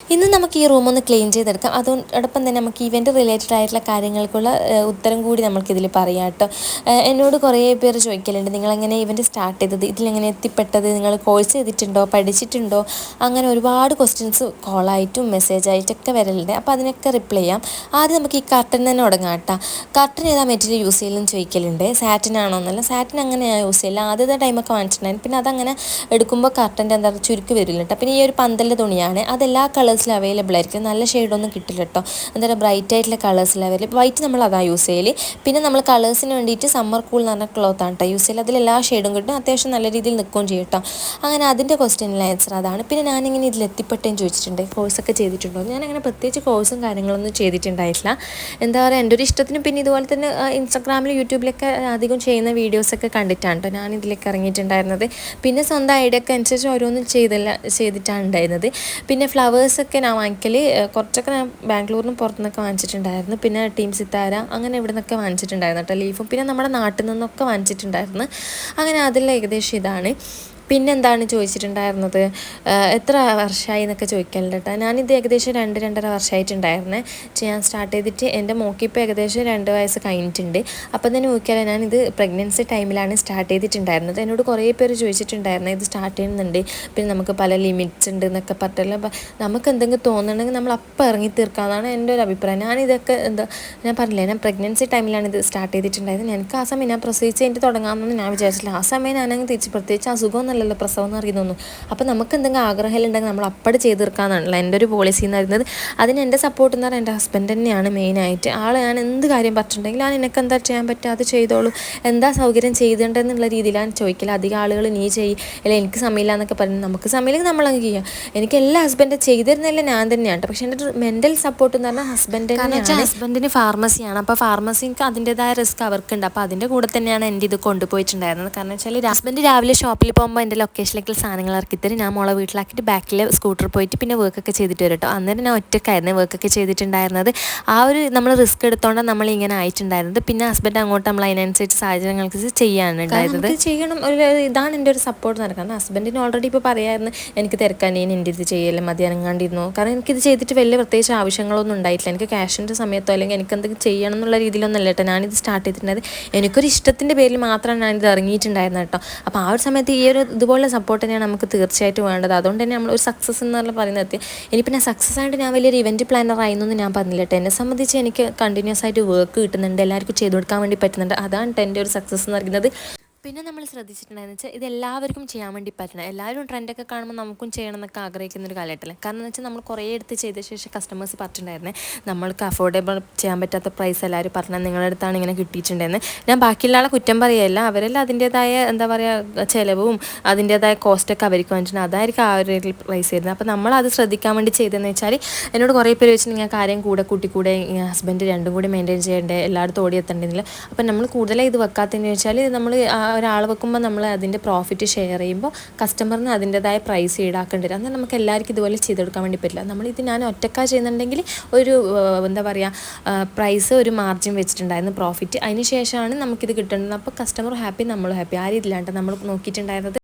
ഇന്ന് നമുക്ക് ഈ റൂം ഒന്ന് ക്ലീൻ ചെയ്തെടുക്കാം. അതോടൊപ്പം തന്നെ നമുക്ക് ഇവന്റ് റിലേറ്റഡ് ആയിട്ടുള്ള കാര്യങ്ങൾക്കുള്ള ഉത്തരം കൂടി നമുക്കിതിൽ പറയാം കേട്ടോ. എന്നോട് കുറേ പേര് ചോദിക്കലുണ്ട്. നിങ്ങളെങ്ങനെ ഇവന്റ് സ്റ്റാർട്ട് ചെയ്തത്? ഇതിലെങ്ങനെ എത്തിപ്പെട്ടത്? നിങ്ങൾ കോഴ്സ് ചെയ്തിട്ടുണ്ടോ? പഠിച്ചിട്ടുണ്ടോ? അങ്ങനെ ഒരുപാട് ക്വസ്റ്റ്യൻസ് കോളായിട്ടും മെസ്സേജായിട്ടൊക്കെ വരലുണ്ട്. അപ്പോൾ അതിനൊക്കെ റിപ്ലൈ ചെയ്യാം. ആദ്യം നമുക്ക് ഈ കർട്ടൻ തന്നെ തുടങ്ങാം കേട്ടോ. കർട്ടൻ ഏതാ മെറ്റീരിയൽ യൂസ് ചെയ്യലെന്ന് ചോദിക്കലുണ്ട്. സാറ്റിൻ ആണോ എന്നല്ല. സാറ്റിൻ അങ്ങനെ ഞാൻ യൂസ് ചെയ്യില്ല ആദ്യത്തെ ടൈമൊക്കെ വാങ്ങിച്ചിട്ടുണ്ടായിരുന്നു. പിന്നെ അതങ്ങനെ എടുക്കുമ്പോൾ കർട്ടന്റെ എന്താ ചുരുക്ക് വരില്ല കേട്ടോ. പിന്നെ ഈ ഒരു പന്തലിന്റെ തുണിയാണ്. അതെല്ലാ കളേഴ്സ് കളേഴ്സിൽ അവൈലബിൾ ആയിരിക്കും. നല്ല ഷെയ്ഡൊന്നും കിട്ടില്ല കേട്ടോ എന്താ ബ്രൈറ്റ് ആയിട്ടുള്ള കളേഴ്സിൽ അവൈലബിൾ വൈറ്റ് നമ്മൾ അതാണ് യൂസ് ചെയ്യൽ പിന്നെ നമ്മൾ കളേഴ്സിന് വേണ്ടിയിട്ട് സമ്മർ കൂൾ എന്ന് പറഞ്ഞ ആണ് കേട്ടോ യൂസ് ചെയ്യൽ അതിൽ എല്ലാ ഷെയ്ഡും കിട്ടും. അത്യാവശ്യം നല്ല രീതിയിൽ നിൽക്കുകയും ചെയ്യും കേട്ടോ അങ്ങനെ അതിന്റെ ക്വസ്റ്റിനുള്ള ആൻസർ അതാണ്. പിന്നെ ഞാനിങ്ങനെ ഇതിൽ എത്തിപ്പെട്ടേന്ന് ചോദിച്ചിട്ടുണ്ട്. കോഴ്സൊക്കെ ചെയ്തിട്ടുണ്ടോ? അങ്ങനെ പ്രത്യേകിച്ച് കോഴ്സും കാര്യങ്ങളൊന്നും ചെയ്തിട്ടുണ്ടായിട്ടില്ല. എന്താ പറയുക എന്റെ ഒരു ഇഷ്ടത്തിന് പിന്നെ ഇതുപോലെ തന്നെ ഇൻസ്റ്റാഗ്രാമിൽ യൂട്യൂബിലൊക്കെ അധികം ചെയ്യുന്ന വീഡിയോസൊക്കെ കണ്ടിട്ടാണ് കേട്ടോ ഞാൻ ഇതിലേക്ക് ഇറങ്ങിയിട്ടുണ്ടായിരുന്നത്. പിന്നെ സ്വന്തം ഐഡിയ ഒക്കെ അനുസരിച്ച് ഓരോന്നും ചെയ്തില്ല ചെയ്തിട്ടാണ് ഉണ്ടായിരുന്നത്. പിന്നെ ഫ്ലവേഴ്സ് ഒക്കെ ഞാൻ വാങ്ങിക്കൽ കുറച്ചൊക്കെ ഞാൻ ബാംഗ്ലൂരിനും പുറത്തുനിന്നൊക്കെ വാങ്ങിച്ചിട്ടുണ്ടായിരുന്നു. പിന്നെ ടീം സിത്താര അങ്ങനെ ഇവിടെ നിന്നൊക്കെ വാങ്ങിച്ചിട്ടുണ്ടായിരുന്നു കേട്ടോ ലീഫും. പിന്നെ നമ്മുടെ നാട്ടിൽ നിന്നൊക്കെ വാങ്ങിച്ചിട്ടുണ്ടായിരുന്നു. അങ്ങനെ അതിൽ ഏകദേശം ഇതാണ്. പിന്നെന്താണ് ചോദിച്ചിട്ടുണ്ടായിരുന്നത്? എത്ര വർഷമായി എന്നൊക്കെ ചോദിക്കലുണ്ട് കേട്ടോ. ഞാനിത് ഏകദേശം രണ്ട് രണ്ടര വർഷമായിട്ടുണ്ടായിരുന്നേ ഞാൻ സ്റ്റാർട്ട് ചെയ്തിട്ട് എന്റെ മോക്കിപ്പോൾ ഏകദേശം രണ്ട് വയസ്സ് കഴിഞ്ഞിട്ടുണ്ട്. അപ്പം തന്നെ നോക്കിയാൽ ഞാനിത് പ്രഗ്നൻസി ടൈമിലാണ് സ്റ്റാർട്ട് ചെയ്തിട്ടുണ്ടായിരുന്നത്. എന്നോട് കുറേ പേര് ചോദിച്ചിട്ടുണ്ടായിരുന്നു ഇത് സ്റ്റാർട്ട് ചെയ്യുന്നുണ്ട്. പിന്നെ നമുക്ക് പല ലിമിറ്റ്സ് ഉണ്ട് എന്നൊക്കെ പറഞ്ഞില്ല നമുക്ക് എന്തെങ്കിലും തോന്നണമെങ്കിൽ നമ്മൾ അപ്പം ഇറങ്ങി തീർക്കാമെന്നാണ് എന്റെ ഒരു അഭിപ്രായം. ഞാനിതൊക്കെ എന്താ ഞാൻ പറഞ്ഞില്ല ഞാൻ പ്രഗ്നൻസി ടൈമിലാണ് ഇത് സ്റ്റാർട്ട് ചെയ്തിട്ടുണ്ടായിരുന്നത് എനിക്ക് ആ സമയം ഞാൻ പ്രസവിച്ച് കഴിഞ്ഞിട്ട് തുടങ്ങാമെന്ന് ഞാൻ വിചാരിച്ചില്ല ആ സമയം ഞാനങ്ങ് തിരിച്ച് പ്രത്യേകിച്ച് അസുഖമൊന്നും അല്ലല്ലോ പ്രസവം എന്ന് പറയുന്നൊന്നും അപ്പോൾ നമുക്ക് എന്തെങ്കിലും ആഗ്രഹം ഉണ്ടെങ്കിൽ നമ്മൾ അപ്പടെ ചെയ്ത് തീർക്കാമെന്നാണല്ലോ എന്റെ ഒരു പോളിസി എന്ന് പറയുന്നത്. അതിന് എന്റെ സപ്പോർട്ട് എന്ന് പറഞ്ഞാൽ എന്റെ ഹസ്ബൻഡ് തന്നെയാണ് മെയിനായിട്ട് ആൾ ഞാൻ എന്ത് കാര്യം പറ്റുന്നുണ്ടെങ്കിൽ ഞാൻ എനിക്ക് എന്താ ചെയ്യാൻ പറ്റുക? അത് ചെയ്തോളൂ. എന്താ സൗകര്യം ചെയ്തിട്ടുണ്ടെന്നുള്ള രീതിയിലാണ് ചോദിക്കില്ല അധികം ആളുകൾ നീ ചെയ്യും. അല്ല എനിക്ക് സമയമില്ല എന്നൊക്കെ പറഞ്ഞു നമുക്ക് സമയമില്ലെങ്കിൽ നമ്മളങ്ങ് ചെയ്യാം. എനിക്ക് എല്ലാ ഹസ്ബൻഡ് ചെയ്തിരുന്നില്ല ഞാൻ തന്നെയാണ്. പക്ഷെ എന്റെ ഒരു മെന്റൽ സപ്പോർട്ട് എന്ന് പറഞ്ഞാൽ ഹസ്ബൻഡ് ഹസ്ബൻഡിന് ഫാർമസിയാണ് അപ്പോൾ ഫാർമസിക്ക് അതിന്റെതായ റിസ്ക് അവർക്കുണ്ട് അപ്പോൾ അതിന്റെ കൂടെ തന്നെയാണ് എന്റെ ഇത് കൊണ്ടുപോയിട്ടുണ്ടായിരുന്നത്. കാരണം വെച്ചാൽ ഹസ്ബൻഡ് രാവിലെ ഷോപ്പിൽ പോകുമ്പോൾ എന്റെ ലൊക്കേഷനിലേക്ക് സാധനങ്ങൾ ഇറക്കിത്തരും. ഞാൻ മോളെ വീട്ടിലാക്കിയിട്ട് ബാക്കിൽ സ്കൂട്ടർ പോയിട്ട് പിന്നെ വർക്കൊക്കെ ചെയ്തിട്ട് വരും കേട്ടോ അന്നേരം ഞാൻ ഒറ്റക്കായിരുന്നു വർക്കൊക്കെ ചെയ്തിട്ടുണ്ടായിരുന്നത്. ആ ഒരു നമ്മൾ റിസ്ക് എടുത്തോണ്ട് നമ്മൾ ഇങ്ങനെ ആയിട്ടുണ്ടായിരുന്നത്. പിന്നെ ഹസ്ബൻഡ് അങ്ങോട്ട് നമ്മൾ അതിനനുസരിച്ച് സാഹചര്യങ്ങൾക്ക് ചെയ്യാനുണ്ടായിരുന്നത്. ചെയ്യണം ഒരു ഇതാണ് എന്റെ ഒരു സപ്പോർട്ട് നടക്കുന്നത് ഹസ്ബൻഡിന് ഓൾറെഡി ഇപ്പോൾ പറയായിരുന്നു എനിക്ക് തിരക്കാൻ ഇനി എന്റെ ഇത് ചെയ്യല്ലേ മതി അനങ്ങാണ്ടിരുന്നു കാരണം എനിക്കിത് ചെയ്തിട്ട് വലിയ പ്രത്യേകിച്ച് ആവശ്യങ്ങളൊന്നും ഉണ്ടായിട്ടില്ല. എനിക്ക് ക്യാഷിന്റെ സമയത്തോ അല്ലെങ്കിൽ എനിക്ക് എന്തെങ്കിലും ചെയ്യണം എന്നുള്ള രീതിയിലൊന്നും അല്ല കേട്ടോ ഞാനിത് സ്റ്റാർട്ട് ചെയ്തിട്ടുണ്ടായത്. എനിക്കൊരു ഇഷ്ടത്തിന്റെ പേരിൽ മാത്രമാണ് ഞാനിത് ഇറങ്ങിയിട്ടുണ്ടായിരുന്നത് കേട്ടോ അപ്പോൾ ആ ഒരു സമയത്ത് ഈ ഒരു ഇതുപോലെ സപ്പോർട്ട് തന്നെയാണ് നമുക്ക് തീർച്ചയായിട്ടും വേണ്ടത്. അതുകൊണ്ട് തന്നെ നമ്മൾ ഒരു സക്സസ് എന്ന് പറഞ്ഞാൽ പറയുന്നത് ഇനി പിന്നെ സക്സസ് ആയിട്ട് ഞാൻ വലിയൊരു ഇവന്റ് പ്ലാനർ ആയിരുന്നു ഞാൻ പറഞ്ഞില്ല കേട്ടോ എന്നെ സംബന്ധിച്ച് എനിക്ക് കണ്ടിന്യൂസ് ആയിട്ട് വർക്ക് കിട്ടുന്നുണ്ട് എല്ലാവർക്കും ചെയ്തു കൊടുക്കാൻ വേണ്ടി പറ്റുന്നുണ്ട്. അതാണ് എന്റെ ഒരു സക്സസ് എന്ന് പറയുന്നത്. പിന്നെ നമ്മൾ ശ്രദ്ധിച്ചിട്ടുണ്ടായെന്ന് വെച്ചാൽ ഇത് എല്ലാവർക്കും ചെയ്യാൻ വേണ്ടി പറ്റണം. എല്ലാവരും ട്രെൻഡൊക്കെ കാണുമ്പോൾ നമുക്കും ചെയ്യണം എന്നൊക്കെ ആഗ്രഹിക്കുന്ന ഒരു കാലഘട്ടമല്ലേ കാരണം എന്ന് വെച്ചാൽ നമ്മൾ കുറേ എടുത്ത് ചെയ്ത ശേഷം കസ്റ്റമേഴ്സ് പറഞ്ഞിട്ടുണ്ടായിരുന്നേ നമ്മൾക്ക് അഫോർഡബിൾ ചെയ്യാൻ പറ്റാത്ത പ്രൈസ് എല്ലാവരും പറഞ്ഞാൽ നിങ്ങളുടെ അടുത്താണ് ഇങ്ങനെ കിട്ടിയിട്ടുണ്ടായിരുന്നത് ഞാൻ ബാക്കിയുള്ള ആളെ കുറ്റം പറയുകയല്ല അവരെല്ലാം അതിന്റേതായ എന്താ പറയുക ചിലവും അതിന്റേതായ കോസ്റ്റൊക്കെ അവർക്ക് വന്നിട്ടുണ്ടെങ്കിൽ അതായിരിക്കും ആ ഒരു പ്രൈസ് വരുന്നത്. അപ്പോൾ നമ്മൾ അത് ശ്രദ്ധിക്കാൻ വേണ്ടി ചെയ്തതെന്ന് വെച്ചാൽ എന്നോട് കുറേ പേര് വെച്ചിട്ട് നിങ്ങൾ കാര്യം കൂടെ കൂട്ടി കൂടെ ഹസ്ബൻഡ് രണ്ടും കൂടി മെയിന്റെയിൻ ചെയ്യേണ്ടേ? എല്ലായിടത്തും ഓടി എത്തേണ്ടതില്ല അപ്പം നമ്മൾ കൂടുതലായി ഇത് വെക്കാത്തതെന്ന് വെച്ചാൽ നമ്മൾ ഒരാൾ വെക്കുമ്പോൾ നമ്മൾ അതിന്റെ പ്രോഫിറ്റ് ഷെയർ ചെയ്യുമ്പോൾ കസ്റ്റമറിന് അതിന്റെതായ പ്രൈസ് ഈടാക്കേണ്ടി വരും. എന്നാൽ നമുക്ക് എല്ലാവർക്കും ഇതുപോലെ ചെയ്തെടുക്കാൻ വേണ്ടി പറ്റില്ല. നമ്മളിത് ഞാൻ ഒറ്റക്കാ ചെയ്യുന്നുണ്ടെങ്കിൽ ഒരു എന്താ പറയുക പ്രൈസ് ഒരു മാർജിൻ വെച്ചിട്ടുണ്ടായിരുന്നു പ്രോഫിറ്റ് അതിന് ശേഷമാണ് നമുക്കിത് കിട്ടുന്നത് അപ്പോൾ കസ്റ്റമർ ഹാപ്പി നമ്മൾ ഹാപ്പി ആ രീതിയിലാണ് നമ്മൾ നോക്കിയിട്ടുണ്ടായിരുന്നത്.